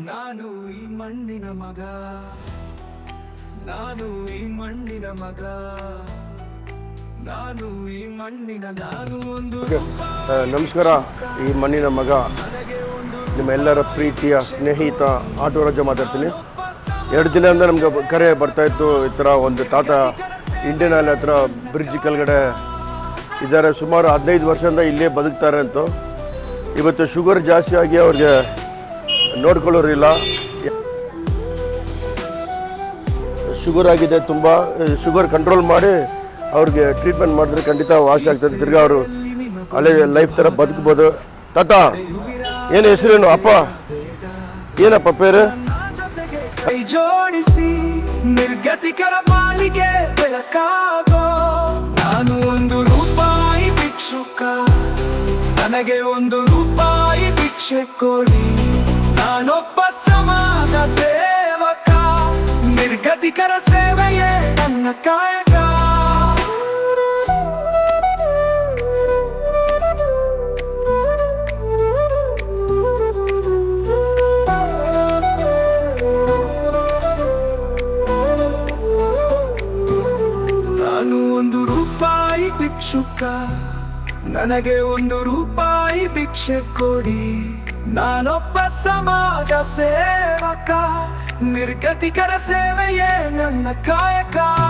ನಾನು ಈ ಮಣ್ಣಿನ ಮಗ. ನಾನು ಈ ಮಣ್ಣಿನ ಮಗ. ನಾನು ಈ ಮಣ್ಣಿನ ನಾನು ಒಂದು ನಮಸ್ಕಾರ. ಈ ಮಣ್ಣಿನ ಮಗ, ನಿಮ್ಮೆಲ್ಲರ ಪ್ರೀತಿಯ ಸ್ನೇಹಿತ ಆಟೋ ರಾಜ ಮಾತಾಡ್ತೀನಿ. ಎರಡು ದಿನದಿಂದ ನಮ್ಗೆ ಕರೆ ಬರ್ತಾ ಇತ್ತು, ಈ ಥರ ಒಂದು ತಾತ ಇಂಡಿಯನ್ ಆಯಿಲ್ ಹತ್ರ ಬ್ರಿಡ್ಜ್ ಕೆಳಗಡೆ ಇದ್ದಾರೆ. ಸುಮಾರು ಹದಿನೈದು ವರ್ಷದಿಂದ ಇಲ್ಲೇ ಬದುಕ್ತಾರೆ ಅಂತ. ಇವತ್ತು ಶುಗರ್ ಜಾಸ್ತಿ ಆಗಿ ಅವ್ರಿಗೆ ನೋಡ್ಕೊಳ್ಳೋರಿಲ್ಲ. ಶುಗರ್ ಆಗಿದೆ ತುಂಬ. ಶುಗರ್ ಕಂಟ್ರೋಲ್ ಮಾಡಿ ಅವ್ರಿಗೆ ಟ್ರೀಟ್ಮೆಂಟ್ ಮಾಡಿದ್ರೆ ಖಂಡಿತ ವಾಸಿ ಆಗ್ತದೆ. ತಿರ್ಗಿ ಅವರು ಹಳೆ ಲೈಫ್ ಥರ ಬದುಕ್ಬೋದು. ತಾತ, ಏನು ಹೆಸರೇನು? ಅಪ್ಪ? ಏನಪ್ಪ ಪೇರು? ಜೋಡಿಸಿ, ನಿರ್ಗತಿಕರ ಮಾಲಿಗೆ ಬೆಳಕಾಗೋ. ನಾನು ಒಂದು ರೂಪಾಯಿ ಭಿಕ್ಷುಕ. ನನಗೆ ಒಂದು ರೂಪಾಯಿ ಭಿಕ್ಷೆ ಕೊಡಿ. ಸೇವಕ ನಿರ್ಗತಿಕರ ಸೇವೆಯೇ ನನ್ನ ಕಾಯಕ. ನಾನು ಒಂದು ರೂಪಾಯಿ ಭಿಕ್ಷುಕ ನನಗೆ ಒಂದು ರೂಪಾಯಿ ಭಿಕ್ಷೆ ಕೊಡಿ. ನಾನೊಬ್ಬ ಸಮಾಜ ಸೇವಕ ನಿರ್ಗತಿಕರ ಸೇವೆಯೇ ನನ್ನ ಕಾಯಕ. ನಾನು ಒಂದು ರೂಪಾಯಿ